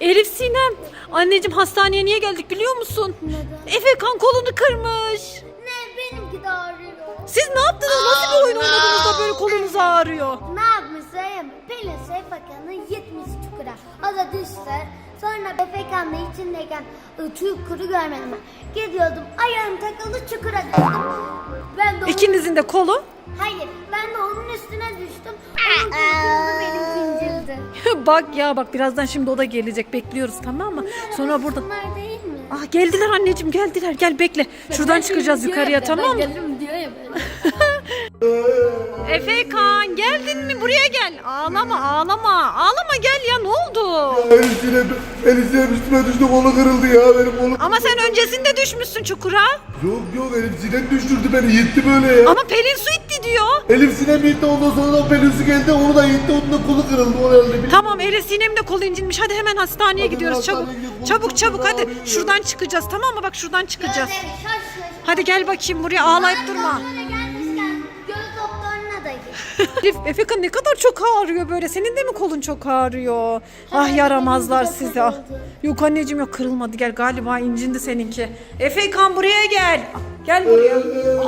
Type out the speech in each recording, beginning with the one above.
Elif Sinem, anneciğim hastaneye niye geldik biliyor musun? Neden? Efe kan kolunu kırmış. Ne benimki de ağrıyor. Siz ne yaptınız? Nasıl bir oyun oynadınız da böyle kolunuz ağrıyor? Ne yapmış söyleyeyim mi? Pelin Seyfakan'ın 70 çukura. O da düştü. Sonra Befekan'la içindeyken ı, çukuru görmedim ben. Gidiyordum ayağım takıldı çukura düştüm. Ben de onun... İkinizin de kolu. Hayır ben de onun üstüne düştüm. Onun kırıldı benim incildi. bak ya bak birazdan şimdi o da gelecek bekliyoruz tamam mı? Sonra burada... Bunlar değil mi? Ah geldiler anneciğim geldiler gel bekle. Şuradan çıkacağız yukarıya tamam mı? Gelirim diyor ya böyle. Efe kan geldin mi buraya gel. Ağlama ağlama ağlama gel ya ne oldu? Elisine, Elisine üstüme düştü kolu kırıldı ya benim kolum. Ama sen öncesinde düşmüşsün çukura. Yok yok Elif Sinem düşürdü beni yitti böyle ya. Ama Pelin su itti diyor. Elif Sinem yitti ondan sonra da Pelinsu geldi onu da yitti onun da kolu kırıldı o herhalde. Tamam Elif Sinem de kolu incinmiş. Hadi hemen hastaneye Hadi gidiyoruz hastaneye çabuk. gidelim. Çabuk çabuk hadi. ağrıyor. Şuradan çıkacağız tamam mı? Bak şuradan çıkacağız. Hadi gel bakayım buraya ağlayıp durma. Elif Efekan ne kadar çok ağrıyor böyle. Senin de mi kolun çok ağrıyor? Ah yaramazlar benim de sizi. Ah. kırıldı. Yok anneciğim yok kırılmadı. Gel galiba incindi seninki. Efekan buraya gel. Gel buraya.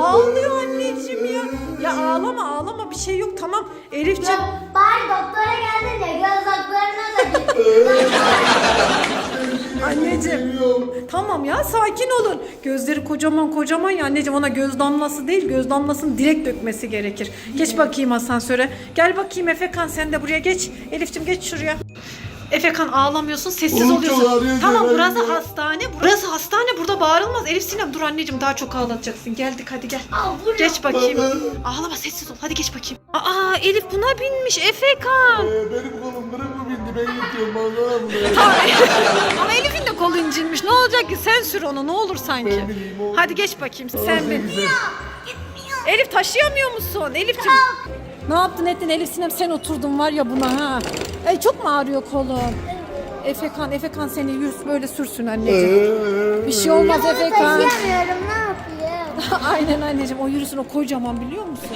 Ağlıyor anneciğim ya. Ya ağlama ağlama bir şey yok tamam. Elifciğim. Bari doktora geldin ya göz doktoruna da git. Anneciğim. Tamam ya sakin olun. Gözleri kocaman kocaman ya anneciğim ona göz damlası değil göz damlasını direkt dökmesi gerekir. Geç bakayım asansöre. Gel bakayım Efekan sen de buraya geç. Elif'ciğim geç şuraya. Efekan ağlamıyorsun sessiz Oğlum, oluyorsun. ağrıyor, tamam burası ağrıyor. hastane. Burası hastane burada bağırılmaz. Elif Sinem dur anneciğim daha çok ağlatacaksın. Geldik hadi gel. Geç bakayım. Ağlama sessiz ol. Hadi geç bakayım. Aa Elif buna binmiş Efekan. Ee, benim kolum kırık mı ben ya. Tamam. Ama Elif'in de kolu incinmiş. Ne olacak ki? Sen sür onu ne olur sanki. Ben bileyim, oğlum. Hadi geç bakayım sen bin. güzel. Elif taşıyamıyor musun? Elif'ciğim. Ne yaptın ettin Elif Sinem sen oturdun var ya buna ha. Ay çok mu ağrıyor kolun? Efekan, Efekan seni yürüs böyle sürsün anneciğim. Bir şey olmaz Efekan. taşıyamıyorum ne yapayım? Aynen anneciğim o yürüsün o kocaman biliyor musun?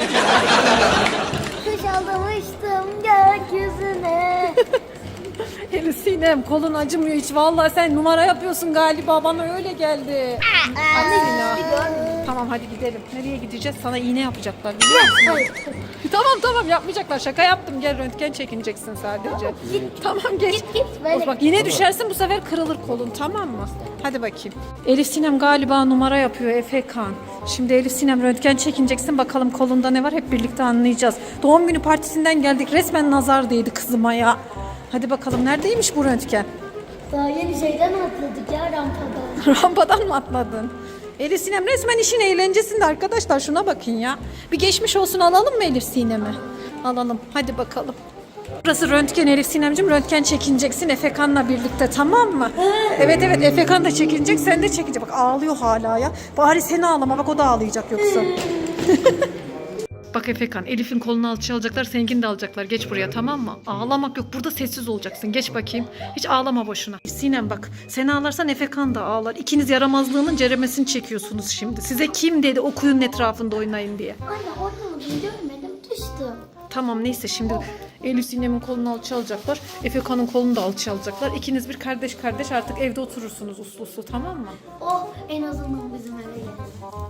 Kuş almıştım gökyüzüne. Elif Sinem kolun acımıyor hiç vallahi sen numara yapıyorsun galiba bana öyle geldi. Anne yine. Tamam hadi gidelim. Nereye gideceğiz? Sana iğne yapacaklar biliyor musun? tamam tamam yapmayacaklar. Şaka yaptım. Gel röntgen çekineceksin sadece. Tamam geç. Git, git, böyle. Of, bak yine düşersin bu sefer kırılır kolun tamam mı? Hadi bakayım. Elif Sinem galiba numara yapıyor Efe Kan. Şimdi Elif Sinem röntgen çekineceksin bakalım kolunda ne var hep birlikte anlayacağız. Doğum günü partisinden geldik resmen nazar değdi kızıma ya. Hadi bakalım neredeymiş bu röntgen? Daha yeni şeyden atladık ya rampadan. Rampadan mı atladın? Elif Sinem resmen işin eğlencesinde arkadaşlar şuna bakın ya. Bir geçmiş olsun alalım mı Elif Sinem'i? Alalım hadi bakalım. Burası röntgen Elif Sinem'cim röntgen çekineceksin Efekan'la birlikte tamam mı? evet evet Efekan da çekinecek sen de çekinecek. Bak ağlıyor hala ya. Bari seni ağlama bak o da ağlayacak yoksa. Bak Efekan, Elif'in kolunu alçıya alacaklar, seninkini de alacaklar. Geç buraya tamam mı? Ağlamak yok. Burada sessiz olacaksın. Geç bakayım. Hiç ağlama boşuna. Sinem bak, sen ağlarsan Efekan da ağlar. İkiniz yaramazlığının ceremesini çekiyorsunuz şimdi. Size kim dedi o kuyunun etrafında oynayın diye. Anne oynamadım görmedim düştüm. Tamam neyse şimdi Elif Sinem'in kolunu alçıya alacaklar. Efekan'ın kolunu da alçıya alacaklar. İkiniz bir kardeş kardeş artık evde oturursunuz uslu uslu tamam mı? Oh en azından bizim eve gelir.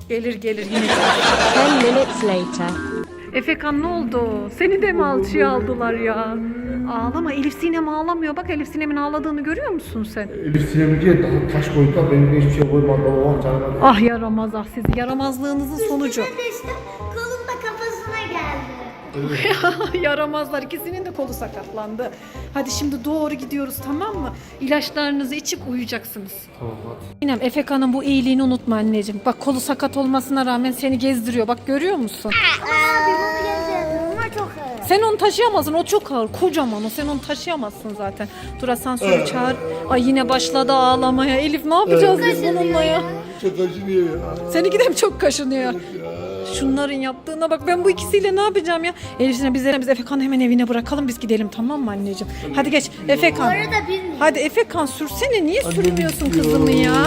Gelir gelir yine. 10 minutes later. Efekan ne oldu? Seni de mi alçıya aldılar ya? Ağlama Elif Sinem ağlamıyor. Bak Elif Sinem'in ağladığını görüyor musun sen? Elif Sinem'i diye daha taş koydular benim de hiçbir şey koymadı. Canıma. Ah yaramaz ah sizi. Yaramazlığınızın sonucu. Geldi. Yaramazlar. ikisinin de kolu sakatlandı. Hadi şimdi doğru gidiyoruz tamam mı? İlaçlarınızı içip uyuyacaksınız. Tamam hadi. Sinem Efekan'ın bu iyiliğini unutma anneciğim. Bak kolu sakat olmasına rağmen seni gezdiriyor. Bak görüyor musun? Abi bunu gezerim ama çok ağır. Sen onu taşıyamazsın. O çok ağır. Kocaman o. Sen onu taşıyamazsın zaten. Dur asansörü çağır. Ay yine başladı ağlamaya. Elif ne yapacağız biz bununla ya? Çok acınıyor ya. Seninki de mi çok kaşınıyor? Şunların yaptığına bak ben bu ikisiyle ne yapacağım ya? Elif'sine biz, biz Efekan'ı hemen evine bırakalım biz gidelim tamam mı anneciğim? Hadi geç Efekan. Bu arada bilmiyorum. Hadi Efekan sürsene niye sürmüyorsun kızımı ya?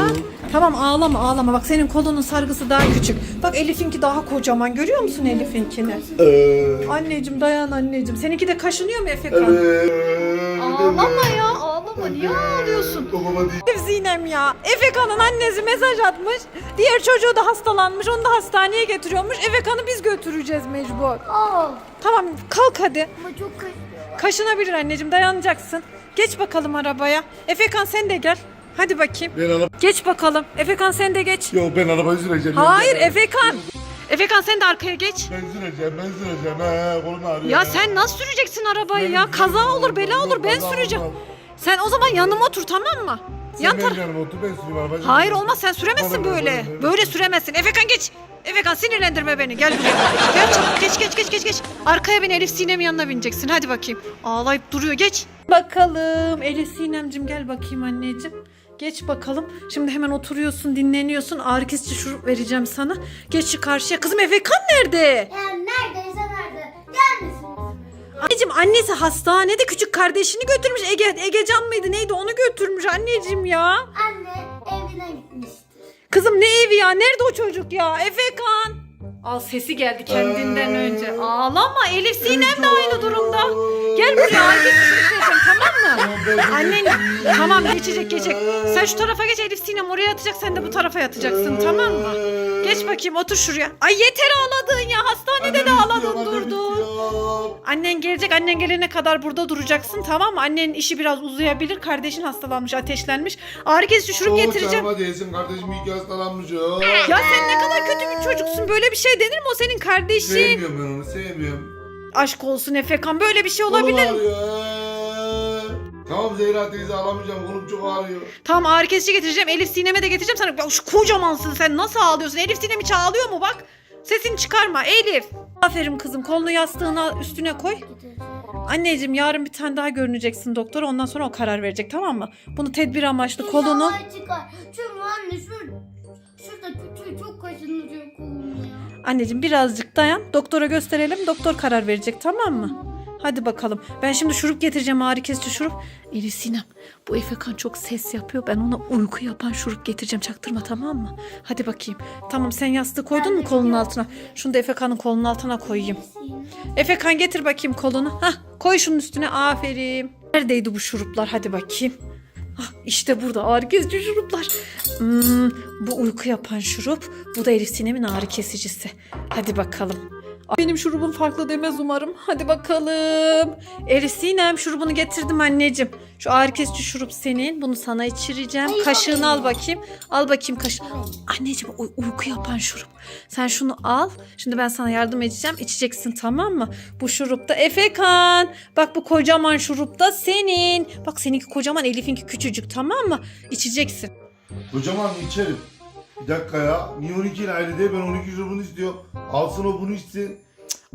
Tamam ağlama ağlama bak senin kolunun sargısı daha küçük. Bak Elif'inki daha kocaman görüyor musun Elif'inkini? Anneciğim dayan anneciğim. Seninki de kaşınıyor mu Efekan? Ağlama ya ağlama niye ağlıyorsun? Babama değil. Sinem ya. Efekan'ın annesi mesaj atmış. Diğer çocuğu da hastalanmış. Onu da hastaneye getiriyormuş. Efekan'ı biz götüreceğiz mecbur. Aa, Tamam kalk hadi. ama çok kaşınıyor. Kaşınabilir anneciğim dayanacaksın. Geç bakalım arabaya. Efekan sen de gel. Hadi bakayım. Ben araba... Geç bakalım. Efekan sen de geç. Yok ben arabayı süreceğim. Hayır Ben- Efekan. Efekan sen de arkaya geç. Ben süreceğim ben süreceğim. He kolum ağrıyor. Ya sen nasıl süreceksin arabayı ya? Kaza olur, bela olur. Ben süreceğim. Sen o zaman yanıma otur tamam mı? Sen Yan benim tar- yanıma otur ben süreyim arabayı. Hayır olmaz sen süremezsin Bana- böyle. bana- Böyle süremezsin. Efekan geç. Efekan sinirlendirme beni. Gel buraya. Gel çabuk geç geç geç geç geç. Arkaya bin Elif Sinem yanına bineceksin. Hadi bakayım. Ağlayıp duruyor geç. Bakalım Elif Sinemcim gel bakayım anneciğim. Geç bakalım. Şimdi hemen oturuyorsun, dinleniyorsun. Ağrı kesici şurup vereceğim sana. Geç şu karşıya. Kızım Efekan nerede? Yani Anneciğim annesi hastanede küçük kardeşini götürmüş. Ege, Egecan mıydı neydi onu götürmüş anneciğim ya. Anne evine gitmiştir. Kızım ne evi ya? Nerede o çocuk ya? Efekan. Al sesi geldi kendinden önce. Ağlama Elif Sinem de aynı durumda. Gel buraya vereceğim tamam mı? Annen tamam geçecek geçecek. Sen şu tarafa geç Elif Sinem oraya yatacak sen de bu tarafa yatacaksın tamam mı? Geç bakayım otur şuraya. Ay yeter ağladın ya hastanede de ağladın durdun. Annen gelecek annen gelene kadar burada duracaksın tamam mı? Annenin işi biraz uzayabilir. Kardeşin hastalanmış ateşlenmiş. Ağrı kesici şurup getireceğim. Hadi değilsin kardeşim iyi ki hastalanmış ya. Ya sen ne kadar kötü bir çocuksun. Böyle bir şey denir mi? O senin kardeşin. Sevmiyorum ben onu sevmiyorum. Aşk olsun Efekan. Böyle bir şey olabilir mi? ağrıyor. ee. Tamam Zehra teyze alamayacağım kolum çok ağrıyor. Tamam ağrı kesici getireceğim. Elif Sinem'e de getireceğim. Sana ya şu kocamansın sen. Nasıl ağlıyorsun? Elif Sinem hiç ağlıyor mu bak? Sesini çıkarma Elif. Aferin kızım. Kolunu yastığına üstüne koy. Anneciğim yarın bir tane daha görüneceksin doktor. Ondan sonra o karar verecek tamam mı? Bunu tedbir amaçlı kolunu. İnşallah çıkar. Çünkü anne şur, şurada küçüğü çok kaşınıyor kolum ya. Anneciğim birazcık dayan. Doktora gösterelim. Doktor karar verecek tamam mı? Hadi bakalım. Ben şimdi şurup getireceğim ağrı kesici şurup. Elif Sinem bu Efekan çok ses yapıyor. Ben ona uyku yapan şurup getireceğim. Çaktırma tamam mı? Hadi bakayım. Tamam sen yastığı koydun mu kolunun altına? Şunu da Efekan'ın kolunun altına koyayım. Efekan getir bakayım kolunu. Hah koy şunun üstüne. Aferin. Neredeydi bu şuruplar? Hadi bakayım. Ah, işte burada ağrı kesici şuruplar. Hmm, bu uyku yapan şurup. Bu da Elif Sinem'in ağrı kesicisi. Hadi bakalım. Benim şurubum farklı demez umarım. Hadi bakalım. Elif Sinem şurubunu getirdim anneciğim. Şu ağrı kesici şurup senin. Bunu sana içireceğim. Ay, Kaşığını ay. al bakayım. Al bakayım kaşığı. Anneciğim uy- uyku yapan şurup. Sen şunu al. Şimdi ben sana yardım edeceğim. İçeceksin tamam mı? Bu şurup da Efekan. Bak bu kocaman şurup da senin. Bak seninki kocaman Elif'inki küçücük tamam mı? İçeceksin. Kocaman içerim. Bir dakika ya. Niye 12 ile ayrı değil? Ben 12 şurubunu istiyorum. Alsın o bunu içsin.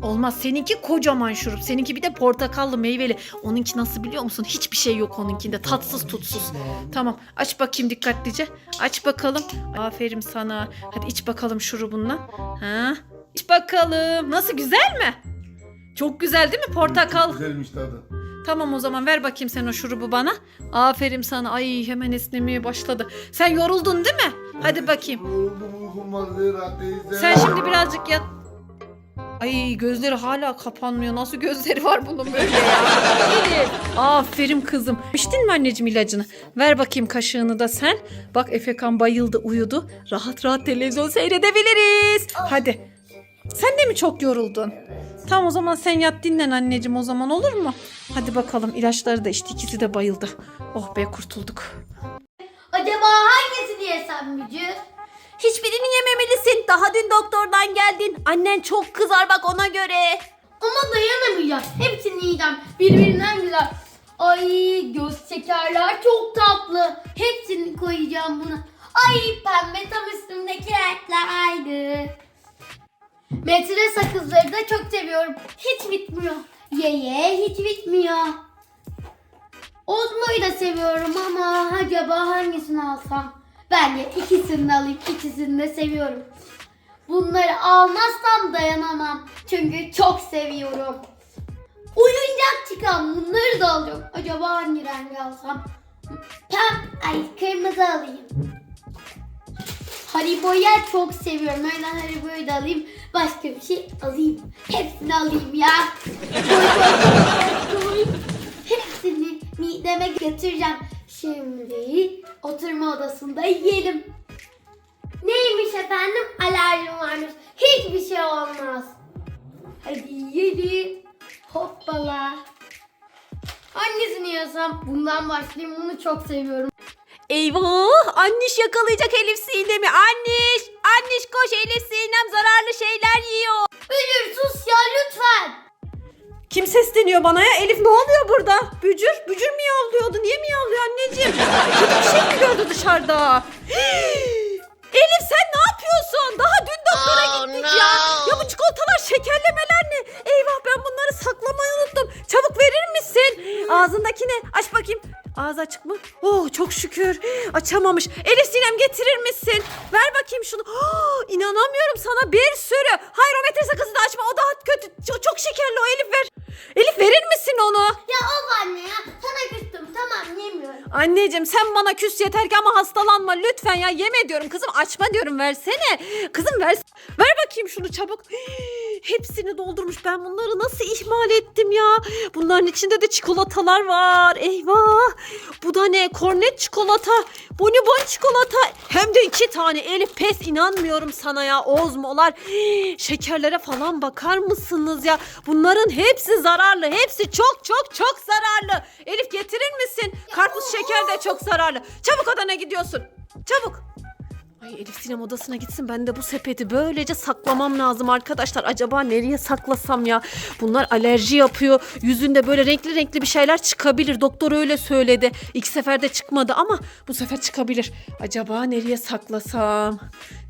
Olmaz. Seninki kocaman şurup. Seninki bir de portakallı meyveli. Onunki nasıl biliyor musun? Hiçbir şey yok onunkinde. Tatsız tutsuz. Tamam. Aç bakayım dikkatlice. Aç bakalım. Aferin sana. Hadi iç bakalım şurubundan. Ha? İç bakalım. Nasıl güzel mi? Çok güzel değil mi portakal? Güzelmiş tadı. Tamam o zaman ver bakayım sen o şurubu bana. Aferin sana. Ay hemen esnemeye başladı. Sen yoruldun değil mi? Hadi bakayım. Sen şimdi birazcık yat. Ay gözleri hala kapanmıyor. Nasıl gözleri var bunun böyle ya? Aferin kızım. İçtin mi anneciğim ilacını? Ver bakayım kaşığını da sen. Bak Efekan bayıldı uyudu. Rahat rahat televizyon seyredebiliriz. Hadi. Sen de mi çok yoruldun? Tamam o zaman sen yat dinlen anneciğim o zaman olur mu? Hadi bakalım ilaçları da içti ikisi de bayıldı. Oh be kurtulduk. Acaba hangisini yesem Mücü? Hiçbirini yememelisin. Daha dün doktordan geldin. Annen çok kızar bak ona göre. Ama dayanamayacağım. Hepsini yiyeceğim. Birbirinden güzel. Ay göz şekerler çok tatlı. Hepsini koyacağım buna. Ay pembe tam üstümdeki renkler aynı. Metre sakızları da çok seviyorum. Hiç bitmiyor. Ye ye hiç bitmiyor. Ozmo'yu da seviyorum ama acaba hangisini alsam? Bence ikisini de alayım. İkisini de seviyorum. Bunları almazsam dayanamam. Çünkü çok seviyorum. Oyuncak çıkan bunları da alacağım. Acaba hangi rengi alsam? Pem, ay kırmızı alayım. Haribo'yu çok seviyorum. O Haribo'yu da alayım. Başka bir şey alayım. Hepsini alayım ya. Mideme götüreceğim. Şimdi oturma odasında yiyelim. Neymiş efendim? Alerjim varmış. Hiçbir şey olmaz. Hadi yiyelim. Hoppala. Hangisini yesem? Bundan başlayayım. Bunu çok seviyorum. Eyvah! Anniş yakalayacak Elif Sinem'i. Anniş! Anniş koş Elif Sinem zararlı şeyler yiyor. Bücür sus ya lütfen. Kim sesleniyor bana ya? Elif ne oluyor burada? Bücür, bücür miyavlıyordu. Niye miyavlıyor anneciğim? Kötü bir şey mi gördü dışarıda? Elif sen ne yapıyorsun? Daha dün doktora gittik ya. Ya bu çikolatalar, şekerlemeler ne? Eyvah ben bunları saklamayı unuttum. Çabuk verir misin? Ağzındaki ne? Aç bakayım. Ağzı açık mı? Oh çok şükür. Açamamış. Elif Sinem getirir misin? Ver bakayım şunu. Oh, inanamıyorum sana bir sürü. Hayır o metre sakızı da açma. O daha kötü. Çok, çok şekerli o Elif ver. Elif verir misin onu? Ya of anne ya. Sana küstüm. Tamam yemiyorum. Anneciğim sen bana küs yeter ki ama hastalanma lütfen ya yeme diyorum kızım açma diyorum versene. Kızım ver ver bakayım şunu çabuk. Hepsini doldurmuş ben bunları nasıl ihmal ettim ya. Bunların içinde de çikolatalar var eyvah. Bu da ne kornet çikolata bonibon çikolata hem de iki tane Elif pes inanmıyorum sana ya ozmolar. Şekerlere falan bakar mısınız ya. Bunların hepsi zararlı hepsi çok çok çok zararlı. Elif getirir misin? Karpuz şeker de çok zararlı. Çabuk odana gidiyorsun. Çabuk. Ay Elif sinem odasına gitsin ben de bu sepeti böylece saklamam lazım arkadaşlar. Acaba nereye saklasam ya? Bunlar alerji yapıyor. Yüzünde böyle renkli renkli bir şeyler çıkabilir. Doktor öyle söyledi. İlk seferde çıkmadı ama bu sefer çıkabilir. Acaba nereye saklasam?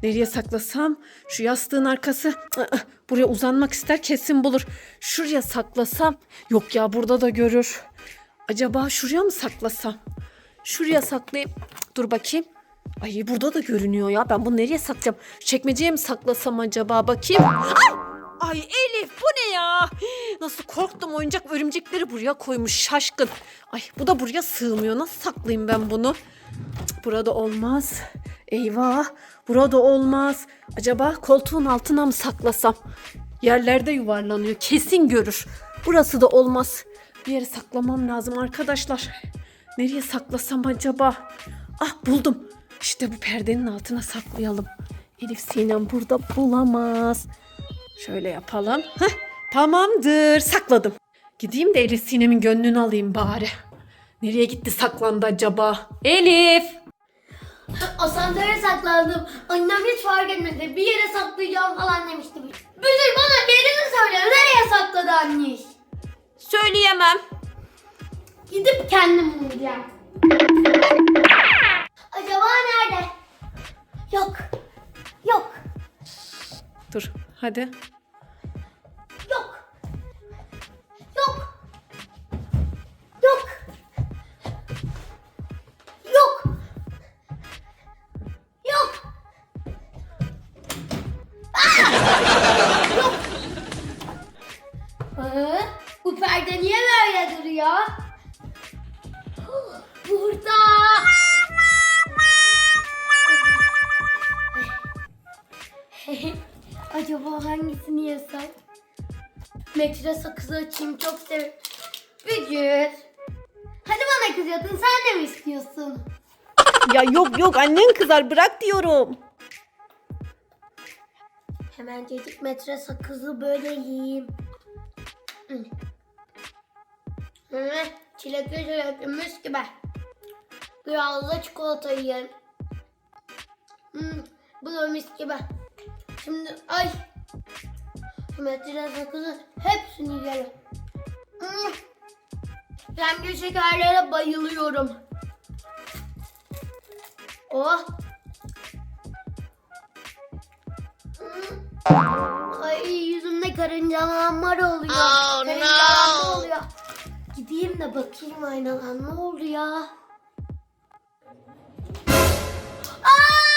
Nereye saklasam? Şu yastığın arkası. Buraya uzanmak ister kesin bulur. Şuraya saklasam. Yok ya burada da görür. Acaba şuraya mı saklasam? Şuraya saklayayım. Dur bakayım. Ay burada da görünüyor ya. Ben bunu nereye saklayacağım? Şu Çekmeceye mi saklasam acaba? Bakayım. Ay! Ay Elif bu ne ya? Nasıl korktum oyuncak örümcekleri buraya koymuş şaşkın. Ay bu da buraya sığmıyor. Nasıl saklayayım ben bunu? Burada olmaz. Eyvah. Burada olmaz. Acaba koltuğun altına mı saklasam? Yerlerde yuvarlanıyor. Kesin görür. Burası da olmaz. Bir yere saklamam lazım arkadaşlar. Nereye saklasam acaba? Ah buldum. İşte bu perdenin altına saklayalım. Elif Sinem burada bulamaz. Şöyle yapalım. Heh, tamamdır. Sakladım. Gideyim de Elif Sinem'in gönlünü alayım bari. Nereye gitti saklandı acaba? Elif! Asansöre saklandım. Annem hiç fark etmedi. Bir yere saklayacağım falan demişti. Bücür bana yerini söyle. Nereye sakladı anne? Söyleyemem. Gidip kendim bulacağım. Acaba nerede? Yok. Yok. Dur hadi. Metre sakızı açayım çok severim. Bücür. Hadi bana kızıyordun sen de mi istiyorsun? Ya yok yok annen kızar bırak diyorum. Hemen cecik metre sakızı böyle yiyeyim. Hı. Çilekli çilekli mis gibi. Biraz da çikolata yiyelim. Hmm, bu da mis gibi. Şimdi ay. Metre sakızı hepsini yiyelim. Hmm. Renkli şekerlere bayılıyorum. Oh. Hmm. Ay yüzümde karıncalanmalar oluyor. Karıncalanma oluyor. Gideyim de bakayım aynadan ne oldu ya? Anne!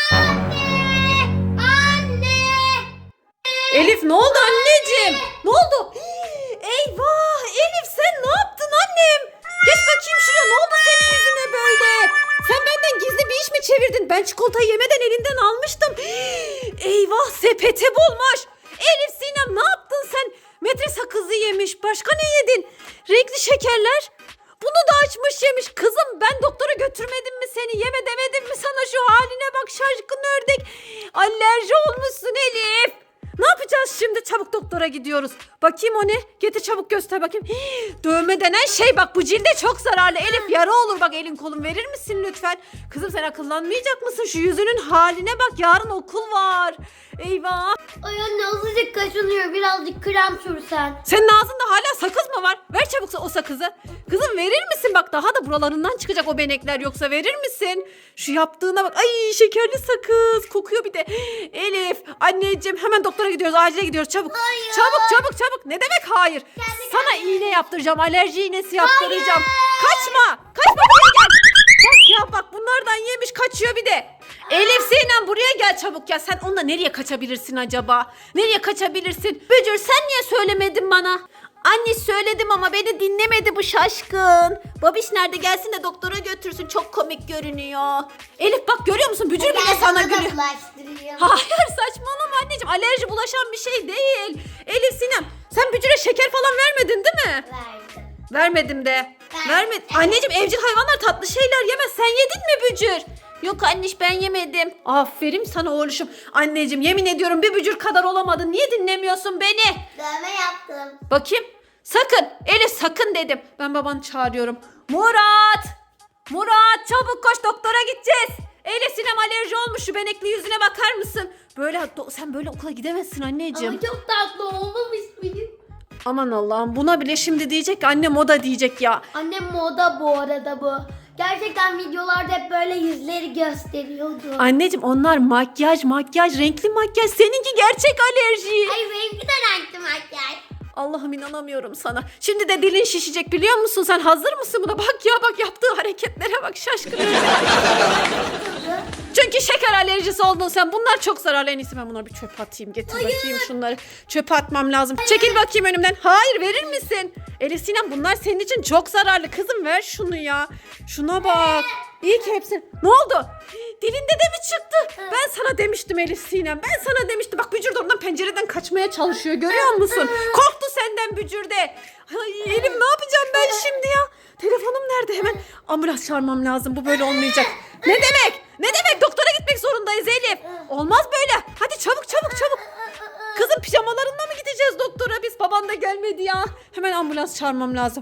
Elif ne oldu anneciğim? Ne oldu? Eyvah Elif sen ne yaptın annem? Geç bakayım şuraya ne oldu senin yüzüne böyle? Sen benden gizli bir iş mi çevirdin? Ben çikolatayı yemeden elinden almıştım. Eyvah sepete bulmuş. Elif Sinem ne yaptın sen? Metre sakızı yemiş. Başka ne yedin? Renkli şekerler. Bunu da açmış yemiş. Kızım ben doktora götürmedim mi seni? Yeme demedim mi sana şu haline bak şaşkın ördek. Alerji olmuşsun Elif. Ne yapacağız şimdi? Çabuk doktora gidiyoruz. Bakayım o ne? Getir çabuk göster bakayım. Hii, dövme denen şey bak bu cilde çok zararlı. Elif yara olur bak elin kolun verir misin lütfen? Kızım sen akıllanmayacak mısın? Şu yüzünün haline bak yarın okul var. Eyvah. Ay anne azıcık kaşınıyor birazcık krem sürsen. Senin ağzında hala sakız mı var? Ver çabuk o sakızı. Kızım verir misin? Bak daha da buralarından çıkacak o benekler yoksa verir misin? Şu yaptığına bak. Ay şekerli sakız. Kokuyor bir de. Elif anneciğim hemen doktora gidiyoruz. Acile gidiyoruz çabuk. Hayır. Çabuk çabuk çabuk. Ne demek hayır? Sana iğne yaptıracağım. Alerji iğnesi yaptıracağım. Kaçma. Kaçma buraya gel. Bak ya bak bunlardan yemiş kaçıyor bir de. Elif Sinem buraya gel çabuk ya. Sen onunla nereye kaçabilirsin acaba? Nereye kaçabilirsin? Bücür sen niye söylemedin bana? Anne söyledim ama beni dinlemedi bu şaşkın. Babiş nerede gelsin de doktora götürsün. Çok komik görünüyor. Elif bak görüyor musun? Bücür bile sana gülüyor. Hayır saçmalama anneciğim. Alerji bulaşan bir şey değil. Elif Sinem sen Bücür'e şeker falan vermedin değil mi? Verdim. Vermedim de. Ben- Vermedim. Anneciğim evcil hayvanlar tatlı şeyler yemez. Sen yedin mi bücür? Yok anneş ben yemedim. Aferin sana oğluşum. Anneciğim yemin ediyorum bir bücür kadar olamadın. Niye dinlemiyorsun beni? Dövme yaptım. Bakayım. Sakın. Elif sakın dedim. Ben babanı çağırıyorum. Murat. Murat çabuk koş doktora gideceğiz. Elif Sinem alerji olmuş şu benekli yüzüne bakar mısın? Böyle sen böyle okula gidemezsin anneciğim. Ama çok tatlı olmamış mıyım? Aman Allah'ım buna bile şimdi diyecek ki anne moda diyecek ya. Annem moda bu arada bu. Gerçekten videolarda hep böyle yüzleri gösteriyordu. Anneciğim onlar makyaj makyaj renkli makyaj seninki gerçek alerji. Ay benimki de renkli makyaj. Allah'ım inanamıyorum sana. Şimdi de dilin şişecek biliyor musun sen hazır mısın buna? Bak ya bak yaptığı hareketlere bak şaşkın. Çünkü şeker alerjisi oldun sen. Bunlar çok zararlı. En iyisi ben bunları bir çöpe atayım. Getir bakayım şunları. Çöpe atmam lazım. Çekil bakayım önümden. Hayır verir misin? Elif Sinem bunlar senin için çok zararlı. Kızım ver şunu ya. Şuna bak. İyi ki hepsini. Ne oldu? Dilinde de mi çıktı? Ben sana demiştim Elif Sinem. Ben sana demiştim. Bak Bücür de oradan pencereden kaçmaya çalışıyor. Görüyor musun? Korktu senden Bücür de. Ay Elif ne yapacağım ben şimdi ya? Telefonum nerede? Hemen ambulans çağırmam lazım. Bu böyle olmayacak. Ne demek? Ne demek? Doktora gitmek zorundayız Elif. Olmaz böyle. Hadi çabuk çabuk çabuk. Kızım pijamalarında mı gideceğiz doktora? Biz baban da gelmedi ya. Hemen ambulans çağırmam lazım.